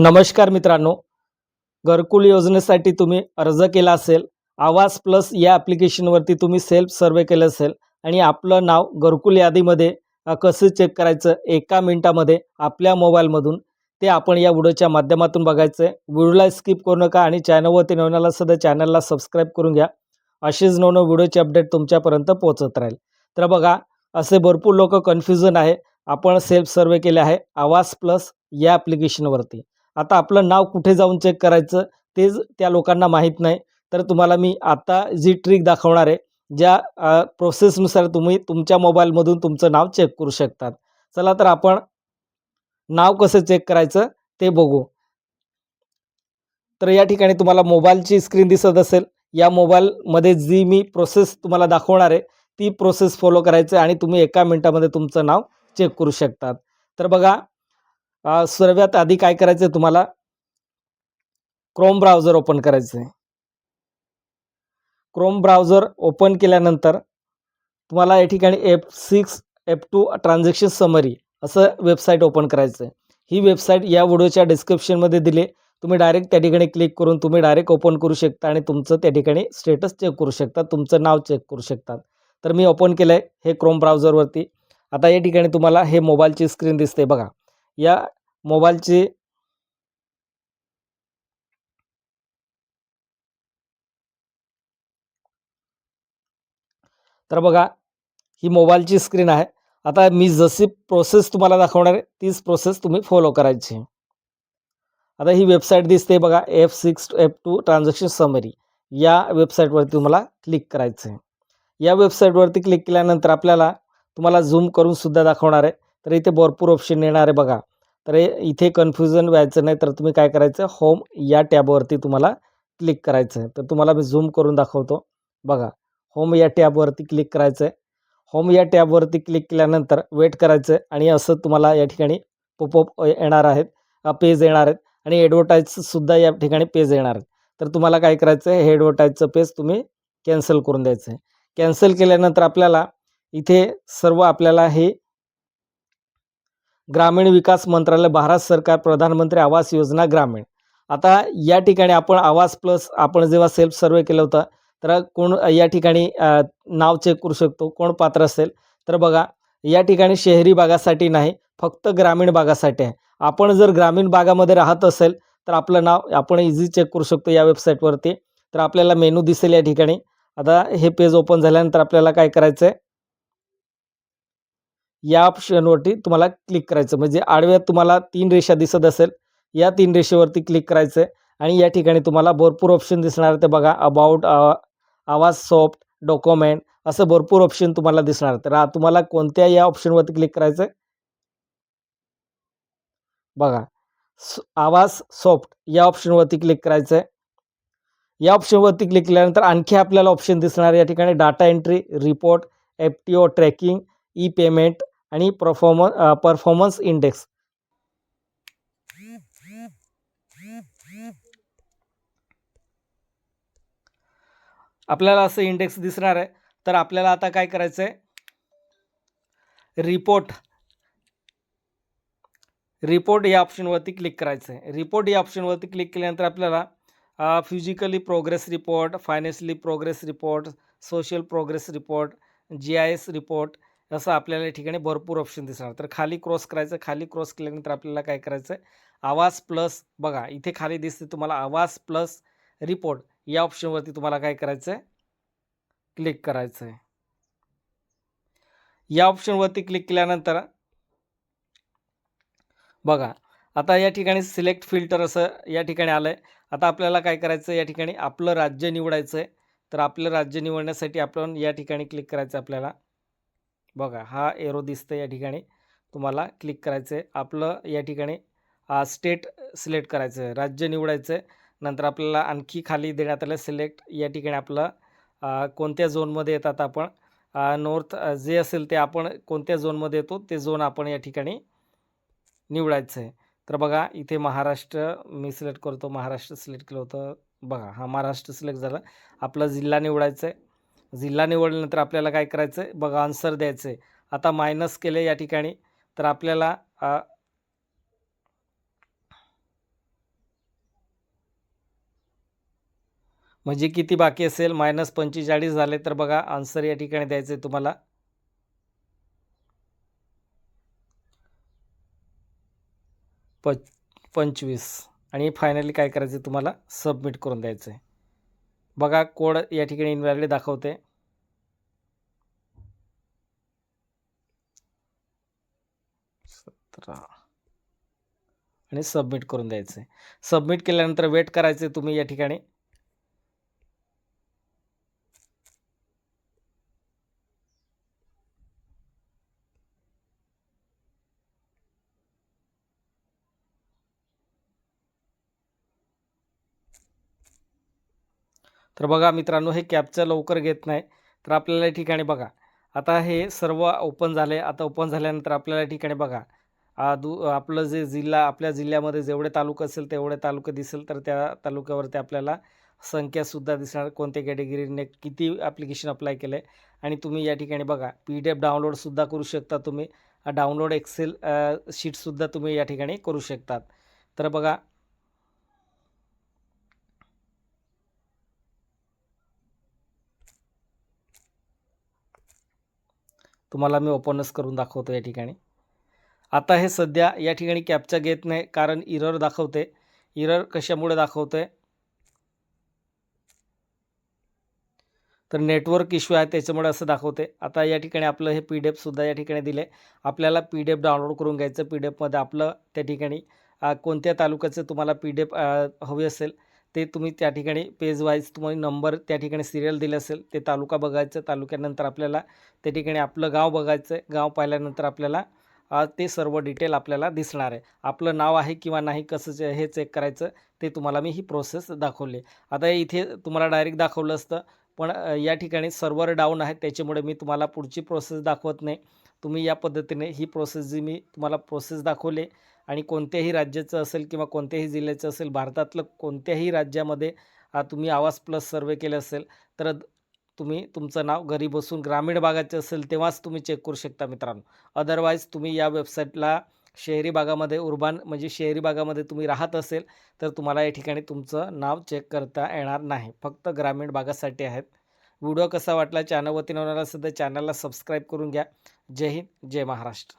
नमस्कार मित्रांनो. घरकुल योजनेसाठी तुम्ही अर्ज केला असेल आवास प्लस या ॲप्लिकेशनवरती तुम्ही सेल्फ सर्वे केलं असेल आणि आपलं नाव घरकुल यादीमध्ये कसं चेक करायचं एका मिनटामध्ये आपल्या मोबाईलमधून ते आपण या व्हिडिओच्या माध्यमातून बघायचं आहे व्हिडिओला स्किप करू नका आणि चॅनलवरती नवीन सुद्धा चॅनलला सबस्क्राईब करून घ्या. असेच नवनव व्हिडिओचे अपडेट तुमच्यापर्यंत पोहोचत राहील. तर बघा असे भरपूर लोक कन्फ्युजन आहे. आपण सेल्फ सर्वे केले आहे आवास प्लस या ॲप्लिकेशनवरती आता आपलं नाव कुठे जाऊन चेक करायचं तेच त्या लोकांना माहीत नाही. तर तुम्हाला मी आता जी ट्रिक दाखवणार आहे ज्या प्रोसेसनुसार तुम्ही तुमच्या मोबाईलमधून तुमचं नाव चेक करू शकतात. चला तर आपण नाव कसं चेक करायचं ते बघू. तर या ठिकाणी तुम्हाला मोबाईलची स्क्रीन दिसत असेल. या मोबाईलमध्ये जी मी प्रोसेस तुम्हाला दाखवणार आहे ती प्रोसेस फॉलो करायचं आहे आणि तुम्ही एका मिनटामध्ये तुमचं नाव चेक करू शकतात. तर बघा सर्वात आधी काय करायचं आहे तुम्हाला? क्रोम ब्राउझर ओपन करायचं आहे क्रोम ब्राउझर ओपन केल्यानंतर तुम्हाला या ठिकाणी F six F two transaction summary असं वेबसाईट ओपन करायचं आहे ही वेबसाईट या व्हिडिओच्या डिस्क्रिप्शनमध्ये दिले. तुम्ही डायरेक्ट त्या ठिकाणी क्लिक करून तुम्ही डायरेक्ट ओपन करू शकता आणि तुमचं त्या ठिकाणी स्टेटस चेक करू शकता तुमचं नाव चेक करू शकता. तर मी ओपन केलं आहे हे क्रोम ब्राउझरवरती आता या ठिकाणी तुम्हाला हे मोबाईलची स्क्रीन दिसते बघा. या मोबाईलची तर बघा ही मोबाईलची स्क्रीन आहे. आता मी जशी प्रोसेस तुम्हाला दाखवणार आहे तीच प्रोसेस तुम्ही फॉलो करायची. आहे. आता ही वेबसाईट दिसते बघा F six F two transaction summary या वेबसाईटवरती तुम्हाला क्लिक करायचं आहे या वेबसाईटवरती क्लिक केल्यानंतर आपल्याला तुम्हाला झूम करून सुद्धा दाखवणार आहे. तर इथे भरपूर ऑप्शन येणार आहे बघा. तर इथे कन्फ्युजन व्हायचं नाही तर तुम्ही काय करायचं? होम या टॅबवरती तुम्हाला क्लिक करायचं आहे तर तुम्हाला मी झूम करून दाखवतो. बघा होम या टॅबवरती क्लिक करायचं आहे होम या टॅबवरती क्लिक केल्यानंतर वेट करायचं आहे आणि असं तुम्हाला या ठिकाणी पोपअप येणार आहेत पेज येणार आहेत आणि ॲडव्हर्टाईजसुद्धा या ठिकाणी पेज येणार आहेत. तर तुम्हाला काय करायचं आहे हे ॲडव्हर्टाईजचं पेज तुम्ही कॅन्सल करून द्यायचं आहे कॅन्सल केल्यानंतर आपल्याला इथे सर्व आपल्याला हे ग्रामीण विकास मंत्रालय भारत सरकार प्रधानमंत्री आवास योजना ग्रामीण. आता या ठिकाणी आपण आवास प्लस आपण जेव्हा सेल्फ सर्वे केलं होतं तर कोण या ठिकाणी नाव चेक करू शकतो कोण पात्र असेल? तर बघा या ठिकाणी शहरी भागासाठी नाही फक्त ग्रामीण भागासाठी आहे. आपण जर ग्रामीण भागामध्ये राहत असेल तर आपलं नाव आपण इझी चेक करू शकतो या वेबसाईटवरती तर आपल्याला मेनू दिसेल या ठिकाणी. आता हे पेज ओपन झाल्यानंतर आपल्याला काय करायचं आहे या ऑप्शनवरती तुम्हाला क्लिक करायचं. म्हणजे आडव्यात तुम्हाला तीन रेषा दिसत असेल या तीन रेषेवरती क्लिक करायचं आहे आणि या ठिकाणी तुम्हाला भरपूर ऑप्शन दिसणार आहे ते बघा अबाउट uh, आवाज सॉफ्ट डॉक्युमेंट असं भरपूर ऑप्शन तुम्हाला दिसणार तर तुम्हाला कोणत्या या ऑप्शनवरती क्लिक करायचं आहे बघा स- आवाज सॉफ्ट या ऑप्शनवरती क्लिक करायचं आहे या ऑप्शनवरती क्लिक केल्यानंतर आणखी आपल्याला ऑप्शन दिसणार या ठिकाणी data entry report F T O tracking E payment आणि परफॉर्म परफॉर्मन्स इंडेक्स आपल्याला असं इंडेक्स दिसणार आहे. तर आपल्याला आता काय करायचं आहे रिपोर्ट रिपोर्ट या ऑप्शनवरती क्लिक करायचं आहे रिपोर्ट या ऑप्शनवरती क्लिक केल्यानंतर आपल्याला physically progress report financially progress report social progress report G I S report असं आपल्याला या ठिकाणी भरपूर ऑप्शन दिसणार. तर खाली क्रॉस करायचं खाली क्रॉस केल्यानंतर आपल्याला काय करायचं आहे आवाज प्लस बघा इथे खाली दिसते तुम्हाला आवाज प्लस रिपोर्ट या ऑप्शनवरती तुम्हाला काय करायचं आहे क्लिक करायचं आहे या ऑप्शनवरती क्लिक केल्यानंतर बघा आता या ठिकाणी सिलेक्ट फिल्टर असं या ठिकाणी आलं आहे आता आपल्याला काय करायचं या ठिकाणी आपलं राज्य निवडायचं आहे तर आपलं राज्य निवडण्यासाठी आपण या ठिकाणी क्लिक करायचं आहे आपल्याला. बघा हा एरो दिसतं या ठिकाणी. तुम्हाला क्लिक करायचं आहे आपलं या ठिकाणी स्टेट सिलेक्ट करायचं आहे राज्य निवडायचं आहे नंतर आपल्याला आणखी खाली देण्यात आलं सिलेक्ट या ठिकाणी आपलं कोणत्या झोनमध्ये येतात आपण? नॉर्थ जे असेल ते आपण कोणत्या झोनमध्ये येतो ते झोन आपण या ठिकाणी निवडायचं आहे तर बघा इथे महाराष्ट्र मी सिलेक्ट करतो. महाराष्ट्र सिलेक्ट केलं होतं. बघा हा महाराष्ट्र सिलेक्ट झाला. आपला जिल्हा निवडायचा आहे जिल्हा निवडल्यानंतर आपल्याला काय करायचं आहे बघा आन्सर द्यायचं आहे आता मायनस केले या ठिकाणी तर आपल्याला म्हणजे किती बाकी असेल? मायनस पंचेचाळीस झाले तर बघा आन्सर या ठिकाणी द्यायचं आहे तुम्हाला. प पंचवीस. आणि फायनली काय करायचं तुम्हाला? सबमिट करून द्यायचं आहे बघा कोड या ठिकाणी इनव्हॅलिड दाखवते. सतरा. आणि सबमिट करून द्यायचं. आहे सबमिट केल्यानंतर वेट करायचं आहे तुम्ही या ठिकाणी. तर बघा मित्रांनो हे कॅपचं लवकर घेत नाही. तर आपल्याला या ठिकाणी बघा. आता हे सर्व ओपन झाले. आता ओपन झाल्यानंतर आपल्याला ठिकाणी बघा. दु आपलं जे जिल्हा आपल्या जिल्ह्यामध्ये जेवढे तालुका असेल तेवढे तालुके दिसेल तर त्या तालुक्यावरती आपल्याला संख्यासुद्धा दिसणार कोणत्या कॅटेगरीने किती ॲप्लिकेशन अप्लाय केलं आहे आणि तुम्ही या ठिकाणी बघा. पी डी एफ डाउनलोडसुद्धा करू शकता तुम्ही. डाउनलोड एक्सेल शीटसुद्धा तुम्ही या ठिकाणी करू शकतात. तर बघा तुम्हाला मी ओपनच करून दाखवतो या ठिकाणी. आता हे सध्या या ठिकाणी कॅपचा घेत नाही कारण इरर दाखवते. इरर कशामुळे दाखवते तर नेटवर्क इश्यू आहे त्याच्यामुळे असं दाखवते. आता या ठिकाणी आपलं हे पी डी या ठिकाणी दिले आपल्याला पी डी एफ डाउनलोड करून घ्यायचं पी डी एफमध्ये आपलं त्या ठिकाणी कोणत्या तालुक्याचं तुम्हाला पी डी एफ हवी असेल ते तुम्ही त्या ठिकाणी पेज वाईज तुम्हाला नंबर त्या ठिकाणी सिरियल दिले असेल ते तालुका बघायचं तालुक्यानंतर आपल्याला त्या ठिकाणी आपलं गाव बघायचं आहे गाव पाहिल्यानंतर आपल्याला ते सर्व डिटेल आपल्याला दिसणार आहे. आपलं नाव आहे किंवा नाही कसं हे चेक करायचं ते तुम्हाला मी ही प्रोसेस दाखवली. आता इथे तुम्हाला डायरेक्ट दाखवलं असतं पण या ठिकाणी सर्व्हर डाऊन आहे त्याच्यामुळे मी तुम्हाला पुढची प्रोसेस दाखवत नाही. तुम्ही या पद्धतीने ही प्रोसेस जी मी तुम्हाला प्रोसेस दाखवली आणि कोणत्याही राज्याचं असेल किंवा कोणत्याही जिल्ह्याचं असेल भारतातलं कोणत्याही राज्यामध्ये तुम्ही आवाज प्लस सर्वे केले असेल तर तुम्ही तुमचं नाव घरी बसून ग्रामीण भागाचे असेल तेव्हाच तुम्ही चेक करू शकता मित्रांनो. अदरवाईज तुम्ही या वेबसाईटला शहरी भागामध्ये उर्बान म्हणजे शहरी भागामध्ये तुम्ही राहत असेल तर तुम्हाला या ठिकाणी तुमचं नाव चेक करता येणार नाही. फक्त ग्रामीण भागासाठी आहेत. व्हिडिओ कसा वाटला? चॅनलवरती वतीनं असेल तर चॅनलला सबस्क्राईब करून घ्या. जय हिंद जय महाराष्ट्र.